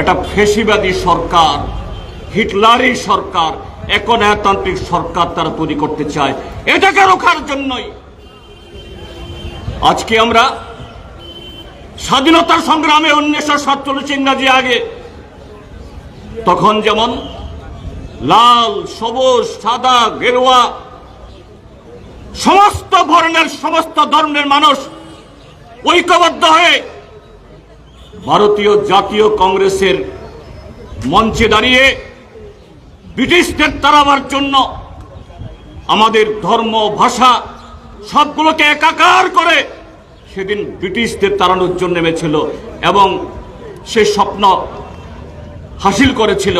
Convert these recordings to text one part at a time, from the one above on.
একটা ফেসিবাদী সরকার, হিটলারি সরকার, একনায়তান্ত্রিক সরকার তারা তৈরি করতে চায়। এটাকে রোখার জন্যই আজকে আমরা স্বাধীনতার সংগ্রামে উনিশশো সাতচল্লিশ ইংরাজি আগে, তখন যেমন লাল, সবুজ, সাদা, গেরুয়া, সমস্ত বর্ণের, সমস্ত ধর্মের মানুষ ঐক্যবদ্ধ হয়ে ভারতীয় জাতীয় কংগ্রেসের মঞ্চে দাঁড়িয়ে ব্রিটিশদের তাড়াবার জন্য আমাদের ধর্ম, ভাষা সবগুলোকে একাকার করে সেদিন ব্রিটিশদের তাড়ানোর জন্য নেমেছিল এবং সে স্বপ্ন হাসিল করেছিল।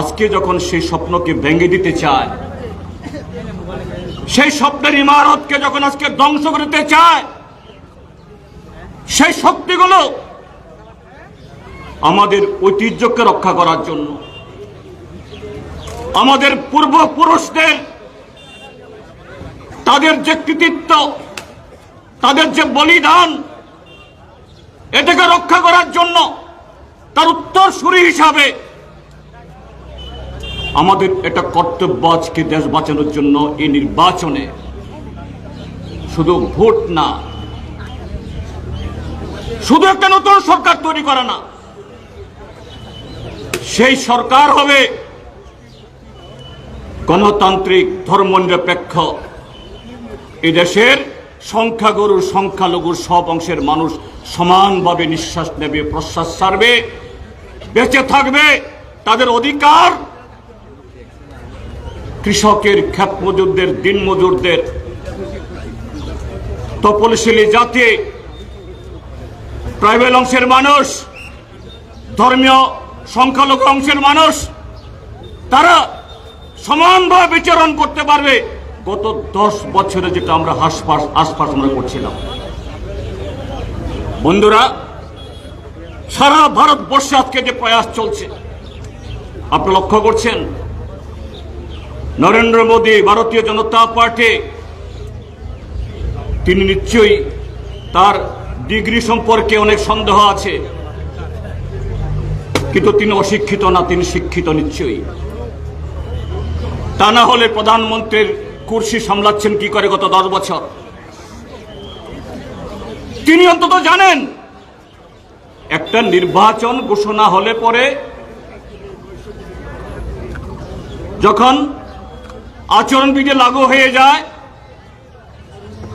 আজকে যখন সেই স্বপ্নকে ভেঙে দিতে চায়, সেই স্বপ্নের ইমারতকে যখন আজকে ধ্বংস করতে চায়, সেই শক্তিগুলো আমাদের ঐতিহ্যকে রক্ষা করার জন্য। আমাদের পূর্বপুরুষদের তাদের যে কৃতিত্ব, তাদের যে বলিদান, এটাকে রক্ষা করার জন্য তার উত্তরসূরি হিসাবে আমাদের এটা কর্তব্য আজকে দেশ বাঁচানোর জন্য এই নির্বাচনে শুধু ভোট না, শুধু একটা নতুন সরকার তৈরি করা না সেই সরকার হবে গণতান্ত্রিক ধর্মনিরপেক্ষ। এদেশের সংখ্যাগুরু সংখ্যালঘুর সব অংশের মানুষ সমানভাবে নিঃশ্বাস নেবে, প্রশ্বাস ছাড়বে, বেঁচে থাকবে। তাদের অধিকার কৃষকের খ্যাপ মজুরদের দিন মজুরদের তপলশীলী জাতি ট্রাইবেল অংশের মানুষ, ধর্মীয় সংখ্যালঘু অংশের মানুষ, তারা সমানভাবে বিচরণ করতে পারবে। গত দশ বছরে যেটা আমরা হাসপাস আশপাশ আমরা করছিলাম। বন্ধুরা, সারা ভারতবর্ষে আজকে যে প্রয়াস চলছে, আপনি লক্ষ্য করছেন? নরেন্দ্র মোদী, ভারতীয় জনতা পার্টি, তিনি নিশ্চয়ই তার ডিগ্রি সম্পর্কে অনেক সন্দেহ আছে। কিন্তু তিনি অশিক্ষিত না, তিনি শিক্ষিত নিশ্চয়ই। তা না হলে প্রধানমন্ত্রীর কুর্সি সামলাচ্ছেন কি করে গত দশ বছর? তিনি অন্তত জানেন, একটা নির্বাচন ঘোষণা হলে পরে যখন আচরণবিধি লাগু হয়ে যায়,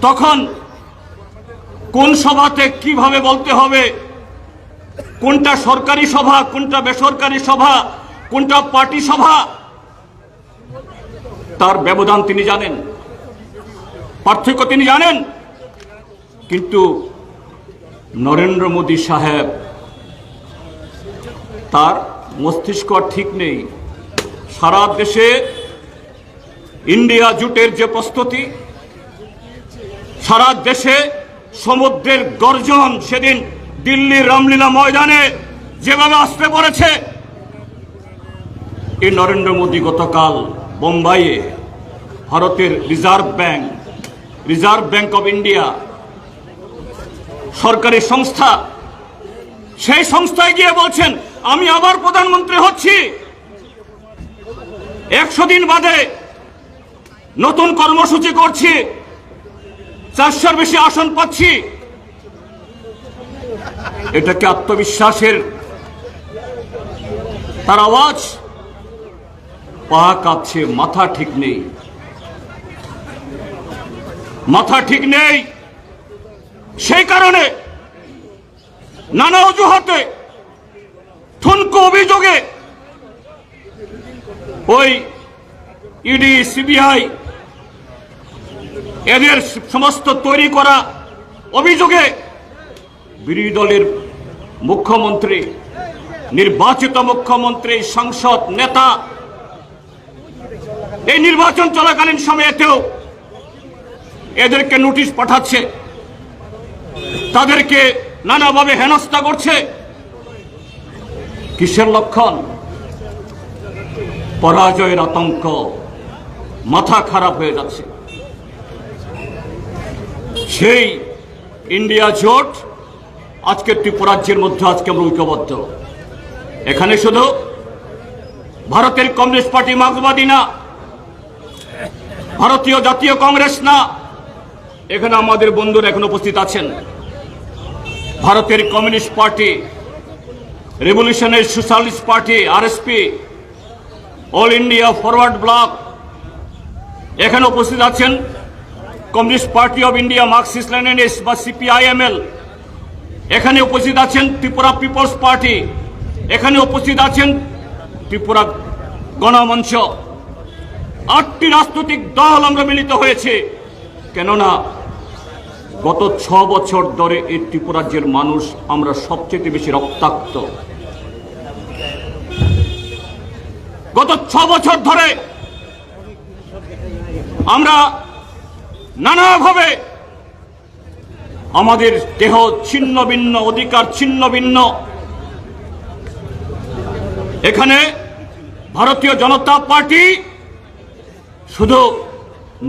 তখন কোন সভাতে কীভাবে বলতে হবে কোনটা সরকারি সভা, কোনটা বেসরকারি সভা, কোনটা পার্টি সভা? তার ব্যবধান তিনি জানেন। পার্থক্য তিনি জানেন। কিন্তু নরেন্দ্র মোদী সাহেব, তার মস্তিষ্ক ঠিক নেই। সারা দেশে ইন্ডিয়া জুটের যে প্রস্তুতি, সারা দেশে সমুদ্রের গর্জন সেদিন দিল্লির রামলীলা ময়দানে যেভাবে আসতে পড়েছে, এই নরেন্দ্র মোদী গতকাল বোম্বাইয়ে ভারতের reserve bank reserve bank of India সরকারি সংস্থা, সেই সংস্থায় গিয়ে বলছেন, আমি আবার প্রধানমন্ত্রী হচ্ছি। একশো দিন বাদে নতুন কর্মসূচি করছি, চারশোর বেশি আসন পাচ্ছি। এটাকে আত্মবিশ্বাসের তার আওয়াজ। পা কাঁপছে, মাথা ঠিক নেই। মাথা ঠিক নেই। সেই কারণে নানা অজুহাতে ঠুনকো অভিযোগে ওই ইডি, সিবিআই এদের সমস্ত তৈরি করা অভিযোগে বিরোধী দলের মুখ্যমন্ত্রী, নির্বাচিত মুখ্যমন্ত্রী, সংসদ নেতা। এই নির্বাচন চলাকালীন সময়েতেও এদেরকে নোটিশ পাঠাচ্ছে, তাদেরকে নানাভাবে হেনস্থা করছে। কিসের লক্ষণ? পরাজয়ের আতঙ্ক মাথা খারাপ হয়ে যাচ্ছে। সেই ইন্ডিয়া জোট আজকে ত্রিপুরাজ্যের মধ্যে আজকে আমরা ঐক্যবদ্ধ। এখানে শুধু ভারতের কমিউনিস্ট পার্টি মার্ক্সবাদী না, ভারতীয় জাতীয় কংগ্রেস না, এখানে আমাদের বন্ধুরা এখন উপস্থিত আছেন। ভারতের communist party, revolutionary socialist party, RSP, all India forward bloc, এখানে উপস্থিত আছেন communist party of India, Marxist, Leninist বা সিপিআইএমএল এখানে উপস্থিত আছেন ত্রিপুরা পিপলস পার্টি। এখানে উপস্থিত আছেন ত্রিপুরা গণমঞ্চ। আটটি রাজনৈতিক দল আমরা মিলিত হয়েছে। কেননা গত ছ বছর ধরে এই ত্রিপুরাজ্যের মানুষ আমরা সবচেয়ে বেশি রক্তাক্ত। গত ছ বছর ধরে আমরা নানাভাবে আমাদের দেহ ছিন্ন ভিন্ন, অধিকার ছিন্ন ভিন্ন। এখানে ভারতীয় জনতা পার্টি শুধু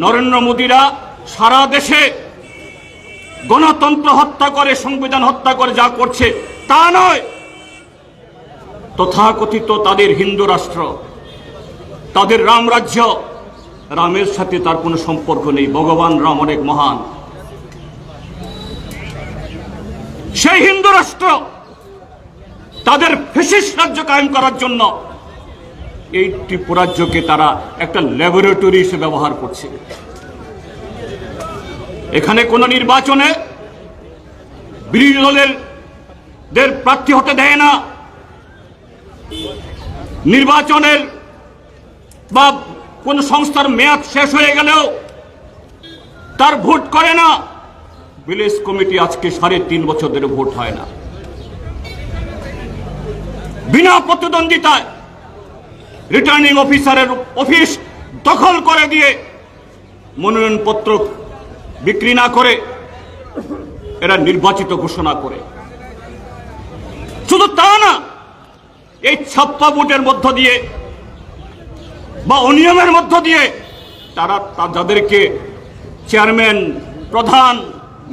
নরেন্দ্র মোদীরা সারা দেশে গণতন্ত্র হত্যা করে, সংবিধান হত্যা করে যা করছে, তা নয়। তথাকথিত তাদের হিন্দু রাষ্ট্র, তাদের রাম রাজ্য, রামের সাথে তার কোনো সম্পর্ক নেই। ভগবান রাম অনেক মহান। সেই হিন্দু রাষ্ট্র তাদের ফেসিস রাজ্য কায়েম করার জন্য এই ত্রিপুরাজ্যকে তারা একটা ল্যাবরেটরি হিসেবে ব্যবহার করছে। এখানে কোনো নির্বাচনে বিরোধী দলের দের প্রার্থী হতে দেয় না। নির্বাচনের বা কোন সংস্থার মেয়াদ শেষ হয়ে গেলেও তার ভোট করে না। ভিলেজ কমিটি আজকে সাড়ে তিন বছর ধরে ভোট হয় না। বিনা প্রতিদ্বন্দ্বিতায় রিটার্নিং অফিসারের অফিস দখল করে দিয়ে মনোনয়নপত্র বিক্রি না করে এরা নির্বাচিত ঘোষণা করে। শুধু তা না, এই ছাপ্পা ভোটের মধ্য দিয়ে বা অনিয়মের মধ্য দিয়ে তারা যাদেরকে চেয়ারম্যান প্রধান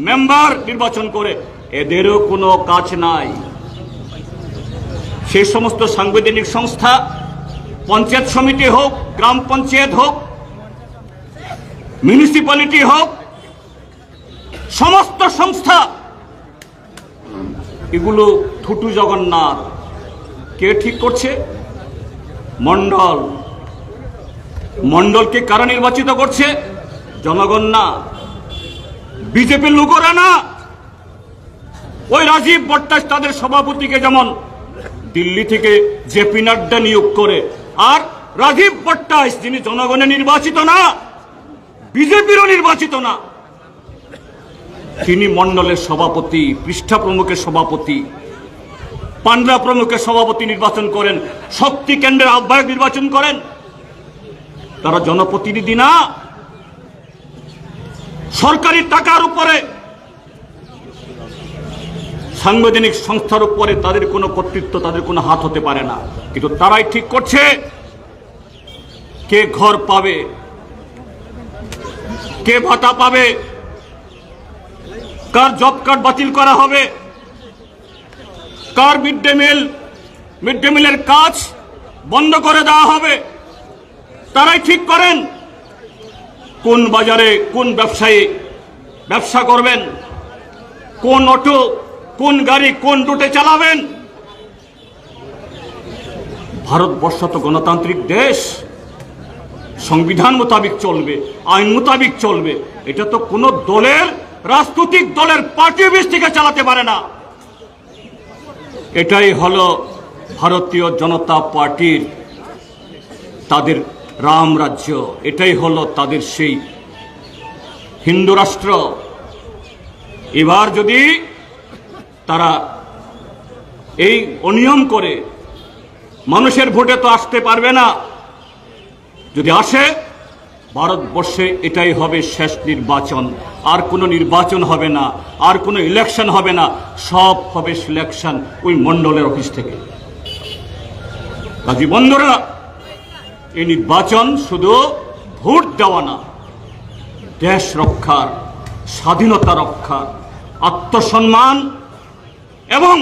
মেম্বার নির্বাচন করে, এদেরও কোনো কাজ নাই। সেই সমস্ত সাংবিধানিক সংস্থা, পঞ্চায়েত সমিতি হোক, গ্রাম পঞ্চায়েত হোক মিউনিসিপ্যালিটি হোক, সমস্ত সংস্থা, এগুলো থুটু জগন্নাথ। কে ঠিক করছে? মন্ডল মন্ডলকে কারা নির্বাচিত করছে? জনগণ না। বিজেপির লোকেরা না? ওই রাজীব ভট্টাচ তাদের সভাপতিকে যেমন দিল্লি থেকে জেপি নাড্ডা নিয়োগ করে, আর রাজীব ভট্টাচ যিনি জনগণে নির্বাচিত না, বিজেপিরও নির্বাচিত না। তিনি মন্ডলের সভাপতি, পৃষ্ঠা প্রমুখের সভাপতি, পান্ডা প্রমুখের সভাপতি নির্বাচন করেন, শক্তি কেন্দ্রের আহ্বায়ক নির্বাচন করেন। তারা জনপ্রতিনিধি না। সরকারি টাকার উপরে, সাংবিধানিক সংস্থার উপরে তাদের কোনো কর্তৃত্ব, তাদের কোনো হাত হতে পারে না। কিন্তু তারাই ঠিক করছে কে ঘর পাবে, কে ভাতা পাবে, কার জব কার্ড বাতিল করা হবে, কার mid day meal, mid day মিলের কাজ বন্ধ করে দেওয়া হবে, তারাই ঠিক করেন। কোন বাজারে কোন ব্যবসায়ী ব্যবসা করবেন? কোন অটো, কোন গাড়ি, কোন রুটে চালাবেন? ভারতবর্ষ তো গণতান্ত্রিক দেশ। সংবিধান মোতাবিক চলবে, আইন মোতাবিক চলবে। এটা তো কোনো দলের, রাজনৈতিক দলের পার্টি অফিস থেকে চালাতে পারে না। এটাই হলো ভারতীয় জনতা পার্টির তাদের রাম রাজ্য, এটাই হলো তাদের সেই হিন্দু রাষ্ট্র। এবার যদি তারা এই অনিয়ম করে, মানুষের ভোটে তো আসতে পারবে না। যদি আসে, ভারতবর্ষে এটাই হবে শেষ নির্বাচন। আর কোনো নির্বাচন হবে না, আর কোনো ইলেকশন হবে না, সব হবে সিলেকশন ওই মণ্ডলের অফিস থেকে। কাজী বন্ধুরা এই নির্বাচন শুধু ভোট দেওয়া না, দেশ রক্ষার, স্বাধীনতা রক্ষা আত্মসম্মান এবং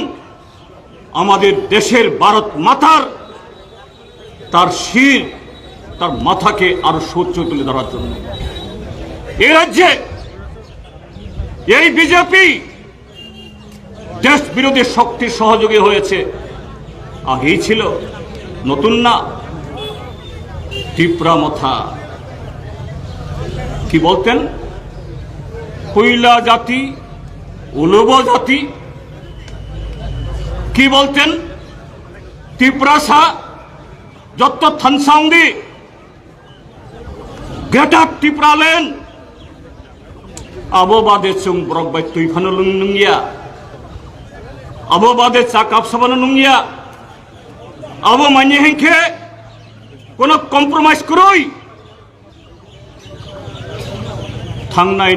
আমাদের দেশের ভারত মাতার, তার শির, তার মাথাকে আরও সহ্য তুলে ধরার জন্য। এ রাজ্যে, এই বিজেপি দেশ বিরোধী শক্তির সহযোগী হয়েছে। আগেই ছিল, নতুন না। টিপরা মথা কি বলতেন কইলা জাতি উলব জাতি কি বলতেন টিপরাসা যত থানসাউন্দি greater Tipraland abo bade chung brok bai tui phano lung nung ya abo bade cha kap sabano কোনো কম্প্রোমাইজ করই থাংনাই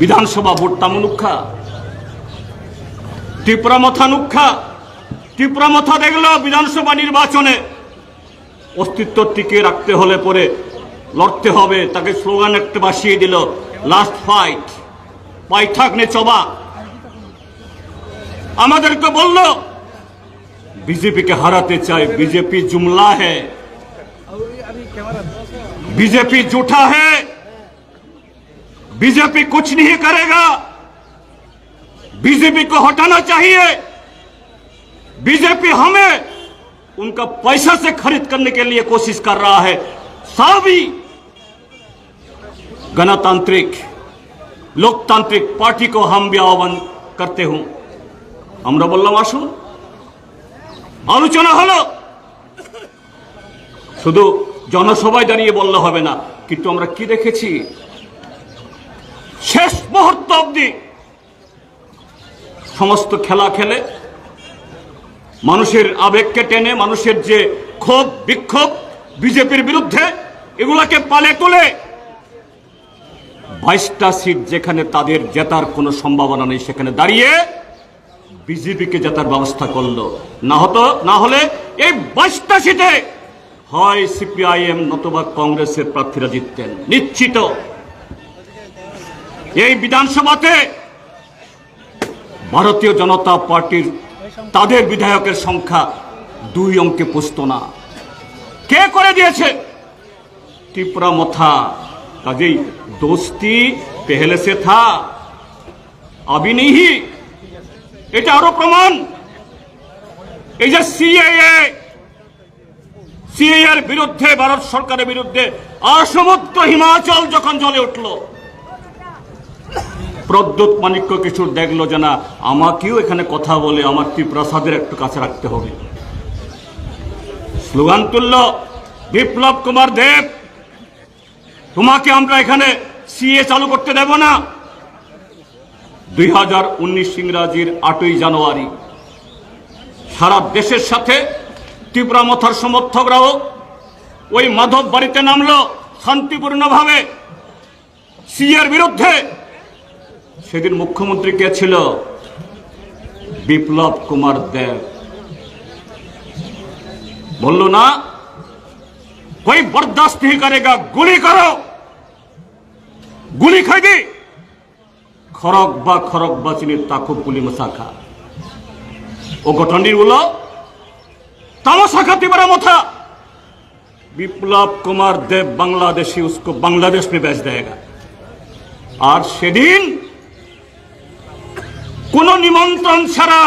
বিধানসভা ভোট তামনুক্ষা ত্রিপুরা মথা নুক্ষা। ত্রিপুরা মথা দেখল বিধানসভা নির্বাচনে। অস্তিত্ব টিকে রাখতে হলে পরে লড়তে হবে, তাকে স্লোগান একটা বাসিয়ে দিল লাস্ট ফাইট পাইঠাক নে চবা। আমাদেরকে বলল বিজেপিকে হারাতে চাই বিজেপি जुमला है बीजेपी झूठा है बीजेपी कुछ नहीं करेगा बीजेपी को हटाना चाहिए बीजेपी हमें उनका पैसा से खरीद करने के लिए कोशिश कर रहा है सभी गणतांत्रिक लोकतांत्रिक पार्टी को हम भी आह्वान करते हूं আমরা বললাম আসুন আলোচনা হলো। শুধু জনসভায় দাঁড়িয়ে বললে হবে না, কিন্তু আমরা কি দেখেছি? শেষ মুহূর্ত অবধি সমস্ত খেলা খেলে মানুষের আবেগকে টেনে, মানুষের যে ক্ষোভ, বিক্ষোভ, বিজেপির বিরুদ্ধে এগুলাকে পালে তোলে বাইশটা সিট যেখানে তাদের জেতার কোনো সম্ভাবনা নেই, সেখানে দাঁড়িয়ে বিজেপিকে জেতার ব্যবস্থা করল। না হতো, না হলে এই বাইশটা সিটে হয় সিপিআইএম নতুবা কংগ্রেসের প্রার্থীরা জিততেন। নিশ্চিত। এই বিধানসভাতে ভারতীয় জনতা পার্টির তাদের বিধায়কের সংখ্যা দুই অঙ্কে পুষত না। কে করে দিয়েছে? ত্রিপুরা মথা। কাজেই দোস্তি, পেহলে সে থা আবি নেই এটা আরও প্রমাণ। এই যে সিএএ সিএর বিরুদ্ধে, ভারত সরকারের বিরুদ্ধে সমুদ্র হিমাচল যখন জ্বলে উঠল, প্রদ্যুৎ মানিক্য কিছু দেখল যে না, আমাকেও এখানে কথা বলে আমার ত্রিপ্রসাদের একটু কাছে রাখতে হবে। স্লোগান তুলল, বিপ্লব কুমার দেব, তোমাকে আমরা এখানে সিএ চালু করতে দেব না। দুই হাজার উনিশ ইংরাজির আটই জানুয়ারি সারা দেশের সাথে ত্রিপুরা মথার সমর্থকরাও ওই মাধব বাড়িতে নামলো শান্তিপূর্ণভাবে সিএর বিরুদ্ধে সেদিন মুখ্যমন্ত্রী কে ছিল বিপ্লব কুমার দেব বলল না कोई बर्दाश्त नहीं करेगा गुली करो गुली খাইবি খরক বা খরক বাচিনের তাকুব পুলিম মশাখা ও গঠনটির উল তামাশাখা তিবারা মথা। বিপ্লব কুমার দেব বাংলাদেশি, উসকো বাংলাদেশ মে বেচ দেয়গা। আর সেদিন কোনো নিমন্ত্রণ ছাড়া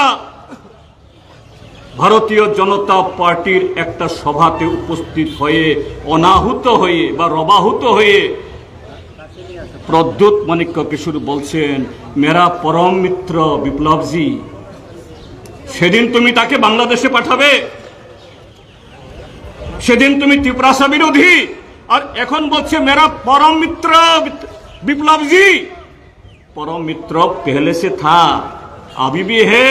ভারতীয় জনতা পার্টির একটা সভাতে উপস্থিত হয়ে, অনাহুত হয়ে বা রবাহুত হয়ে প্রদ্যুৎ মানিক্য কিশোর বলছেন মেরা পরম মিত্র বিপ্লবজি সেদিন তুমি তাকে বাংলাদেশে পাঠাবে সেদিন তুমি ত্রিপুরাসা বিরোধী আর এখন বলছে মেরা পরম মিত্র বিপ্লবজি परम मित्र पहले से था अभी भी है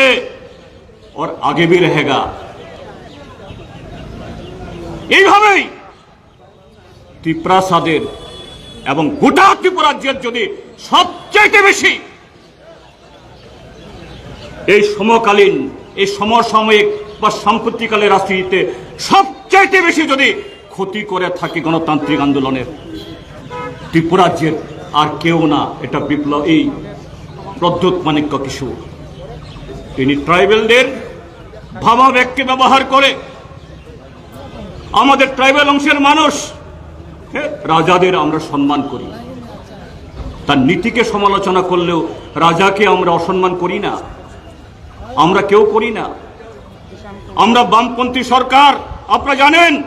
और आगे भी रहेगा এইভাবেই ত্রিপ্রাসাদের এবং গোটা ত্রিপুরাজ্যের যদি সবচাইতে বেশি এই সমকালীন, এই সমসাময়িক বা সাম্প্রতিকালের রাজনীতিতে সবচাইতে বেশি যদি ক্ষতি করে থাকে গণতান্ত্রিক আন্দোলনের ত্রিপুরাজ্যের আর কেউ না, এটা বিপ্লব এই প্রদ্যুৎ মানিক্য কিশোর। তিনি ট্রাইবেলদের ভাবাবেগকে ব্যবহার করে আমাদের ট্রাইবেল অংশের মানুষ রাজাদের আমরা সম্মান করি। তার নীতিকে সমালোচনা করলেও রাজাকে আমরা অসম্মান করি না। আমরা কেউ করি না। আমরা বামপন্থী সরকার, আপনারা জানেন?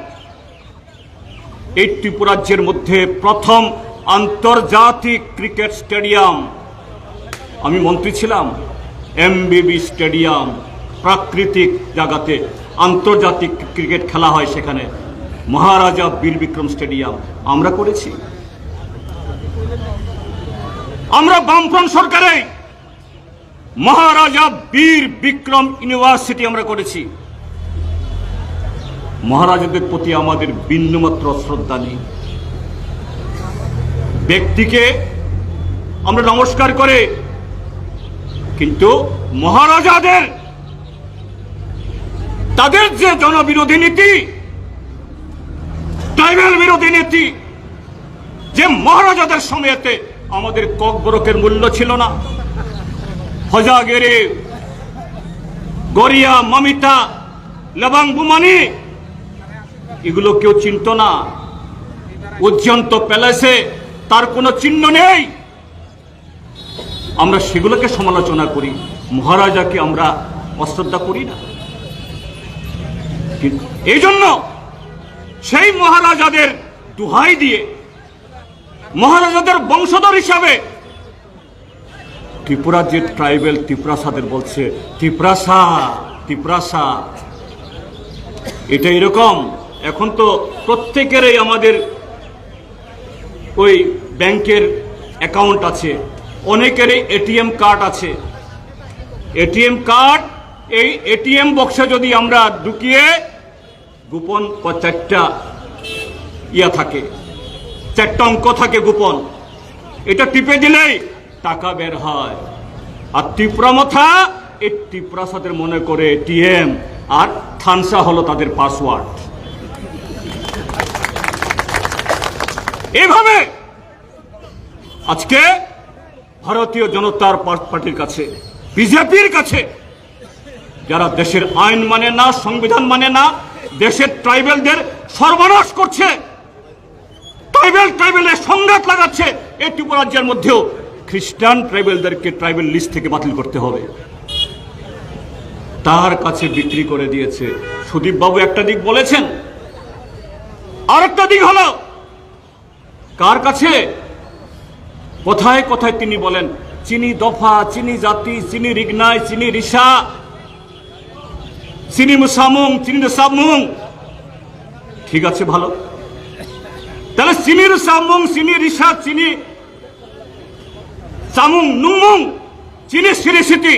এই ত্রিপুরাজ্যের মধ্যে প্রথম আন্তর্জাতিক ক্রিকেট স্টেডিয়াম। আমি মন্ত্রী ছিলাম। এমবিবি স্টেডিয়াম, প্রাকৃতিক জায়গাতে আন্তর্জাতিক ক্রিকেট খেলা হয় সেখানে। মহারাজা বীর বিক্রম স্টেডিয়াম আমরা করেছি। আমরা বামফ্রন্ট সরকারে মহারাজা বীর বিক্রম ইউনিভার্সিটি আমরা করেছি। মহারাজাদের প্রতি আমাদের বিন্দুমাত্র শ্রদ্ধা নেই। ব্যক্তিকে আমরা নমস্কার করে, কিন্তু মহারাজাদের, তাদের যে জনবিরোধী নীতি ট্রাইবেল বিরোধী নীতি যে মহারাজাদের সময়তে আমাদের ককবরকের মূল্য ছিল না। হজাগেরে, গরিয়া, মমিতা, লবাং বুমানি, এগুলো কেউ চিনত না। উজ্জন্ত প্যালেসে তার কোনো চিহ্ন নেই। আমরা সেগুলোকে সমালোচনা করি, মহারাজাকে আমরা অশ্রদ্ধা করি না। এই জন্য সেই মহারাজাদের দুহাই দিয়ে, মহারাজাদের বংশধর হিসাবে ত্রিপুরা যে ট্রাইবেল ত্রিপুরাসাদের বলছে, ত্রিপুরাসা ত্রিপুরাসা, এটা এরকম, এখন তো প্রত্যেকেরই আমাদের ওই ব্যাংকের অ্যাকাউন্ট আছে, অনেকেরই এটিএম কার্ড আছে, এটিএম কার্ড, এই এটিএম বক্সে যদি আমরা ঢুকিয়ে গোপন চারটা ইয়া থাকে। চারটা অঙ্ক থাকে গোপন। এটা টিপে দিলেই টাকা বের হয়। আর টিপরা মথা এই সাথে মনে করে এটিএম আর থানসা হলো তাদের পাসওয়ার্ড। এভাবে আজকে ভারতীয় জনতার পার্টির কাছে, বিজেপির কাছে, যারা দেশের আইন মানে না, সংবিধান মানে না দেশের ট্রাইবেলদের সর্বনাশ করছে। ট্রাইবেল, ট্রাইবেলের সংঘাত লাগাচ্ছে। এই ত্রিপুরা রাজ্যের মধ্যেও খ্রিস্টান ট্রাইবেলদেরকে ট্রাইবেল লিস্ট থেকে বাতিল করতে হবে। তার কাছে বিক্রি করে দিয়েছে। সুদীপ বাবু একটা দিক বলেছেন। আর একটা দিক হলো, কার কাছে? কোথায় কোথায় তিনি বলেন, চিনি দফা, চিনি জাতি, চিনি রিগনাই, চিনি রিসা চিনি মুসামুং চিনি সামুং। ঠিক আছে, ভালো। তাহলে চিনির সামুং, চিনি রিসা, চিনি সামুং, নুমুং, চিনি সিরি সিটি।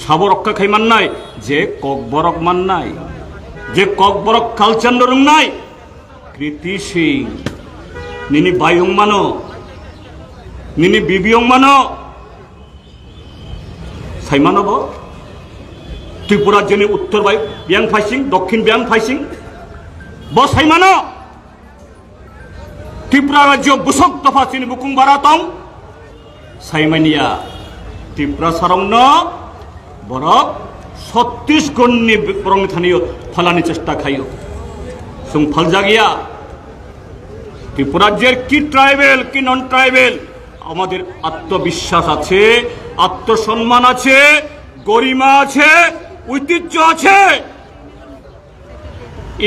সাব রক্ষা খাই মান নাই, যে ককবরক মান নাই, যে ককবরক কালচন্দ্র রুং নাই। কৃতি সিং, নিনি বাইং মানো, নিনি বিবিয়ং মানো। সাইমানব ত্রিপুরার জন্য উত্তর বিয়াং ফাইসিং, দক্ষিণ বিয়াং ফাইসিং। ব সাইমানো ত্রিপুরা রাজ্য বুসক দফা চিনি বুকুং বারাতং সাইমানিয়া ত্রিপুরা সারংন। বরক ছত্রিশ গণ্যে বরং থানীয় ফলানি চেষ্টা খাইও। সুং ফল জাগিয়া ত্রিপুরাজ্যের কি ট্রাইবেল, কি নন ট্রাইবেল? আমাদের আত্মবিশ্বাস আছে, আত্মসম্মান আছে, গরিমা আছে ঐতিহ্য আছে।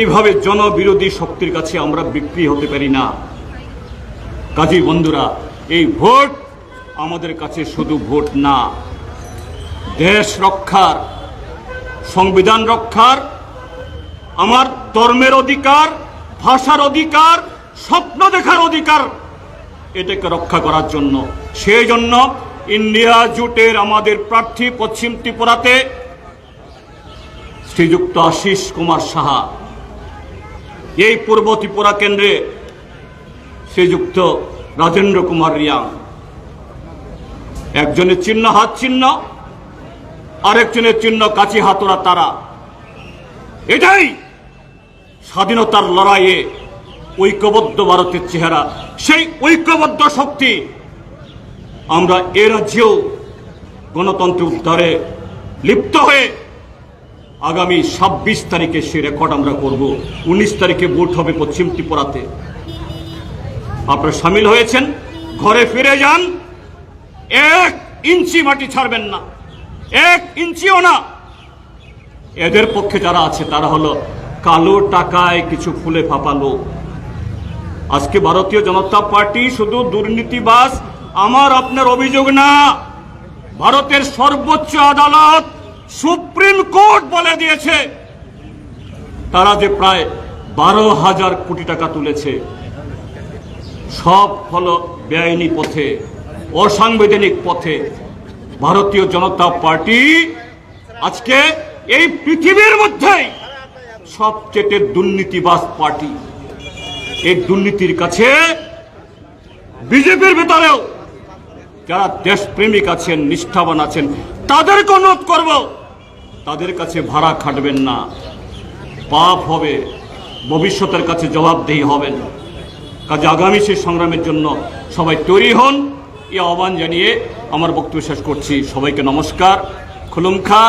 এভাবে জনবিরোধী শক্তির কাছে আমরা বিক্রি হতে পারি না। কাজী বন্ধুরা, এই ভোট আমাদের কাছে শুধু ভোট না, দেশ রক্ষার, সংবিধান রক্ষার, আমার ধর্মের অধিকার, ভাষার অধিকার, স্বপ্ন দেখার অধিকার, এটাকে রক্ষা করার জন্য। সেই জন্য ইন্ডিয়া জোটের আমাদের প্রার্থী পশ্চিম ত্রিপুরাতে শ্রীযুক্ত আশিস কুমার সাহা। এই পূর্ব ত্রিপুরা কেন্দ্রে শ্রীযুক্ত রাজেন্দ্র কুমার রিয়াং। একজনের চিহ্ন হাত চিহ্ন, আরেকজনের চিহ্ন কাছি হাতরা তারা। এটাই স্বাধীনতার লড়াইয়ে ঐক্যবদ্ধ ভারতের চেহারা। সেই ঐক্যবদ্ধ শক্তি আমরা এ রাজ্যেও গণতন্ত্র উদ্ধারে লিপ্ত হয়ে আগামী ছাব্বিশ তারিখে সে রেকর্ড আমরা করব। উনিশ তারিখে ভোট হবে পশ্চিম ত্রিপুরাতে। আপনারা সামিল হয়েছেন? ঘরে ফিরে যান। এক ইঞ্চি মাটি ছাড়বেন না। এক ইঞ্চিও না। এদের পক্ষে যারা আছে, তারা হলো কালো টাকায় কিছু ফুলে ফাঁপা লোক আজকে ভারতীয় জনতা পার্টি শুধু দুর্নীতিবাস আমার আপনার অভিযোগ না। ভারতের সর্বোচ্চ আদালত সুপ্রিম কোর্ট বলে দিয়েছে, তারা যে প্রায় বারো হাজার কোটি টাকা তুলেছে, সব হলো বেআইনি পথে, অসাংবিধানিক পথে। ভারতীয় জনতা পার্টি আজকে এই পৃথিবীর মধ্যেই সবচেয়ে দুর্নীতিবাস পার্টি। এই দুর্নীতির কাছে বিজেপির ভেতরেও যারা দেশপ্রেমিক আছেন, নিষ্ঠাবান আছেন, তাদেরকে অনুরোধ করব তাদের কাছে ভাড়া খাটবেন না। পাপ হবে, ভবিষ্যতের কাছে জবাবদেহি হবেন কাজে আগামী সেই সংগ্রামের জন্য সবাই তৈরি হন। এই আহ্বান জানিয়ে আমার বক্তব্য শেষ করছি। সবাইকে নমস্কার। খুলুমখা।